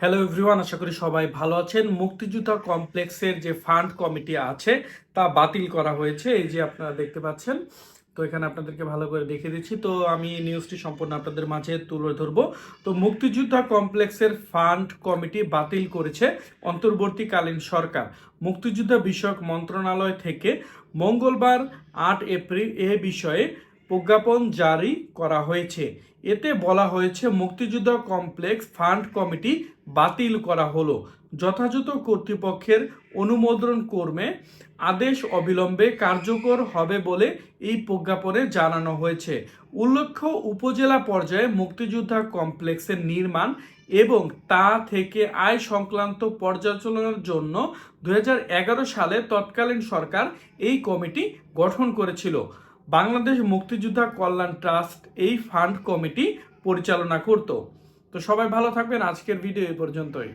Hello everyone আশা করি সবাই ভালো আছেন। মুক্তিযোদ্ধা কমপ্লেক্সের যে ফান্ড কমিটি আছে, তা বাতিল করা হয়েছে। এই যে আপনারা দেখতে পাচ্ছেন, তো এখানে আপনাদেরকে ভালো করে দেখিয়ে দিচ্ছি। তো আমি নিউজটি সম্পূর্ণ আপনাদের মাঝে তুলে ধরবো। তো মুক্তিযোদ্ধা কমপ্লেক্সের ফান্ড কমিটি বাতিল করেছে অন্তর্বর্তীকালীন সরকার। মুক্তিযোদ্ধা বিষয়ক মন্ত্রণালয় থেকে মঙ্গলবার আট এপ্রিল এ বিষয়ে প্রজ্ঞাপন জারি করা হয়েছে। এতে বলা হয়েছে, মুক্তিযোদ্ধা কমপ্লেক্স ফান্ড কমিটি বাতিল করা হলো। যথাযথ কর্তৃপক্ষের অনুমোদন কর্মে আদেশ অবিলম্বে কার্যকর হবে বলে এই প্রজ্ঞাপনে জানানো হয়েছে। উল্লেখ্য, উপজেলা পর্যায়ে মুক্তিযোদ্ধা কমপ্লেক্সের নির্মাণ এবং তা থেকে আয় সংক্রান্ত পর্যালোচনার জন্য দু হাজার এগারো সালে তৎকালীন সরকার এই কমিটি গঠন করেছিল। বাংলাদেশ মুক্তিযোদ্ধা কল্যাণ ট্রাস্ট এই ফান্ড কমিটি পরিচালনা করত। তো সবাই ভালো থাকবেন। আজকের ভিডিও এ পর্যন্তই।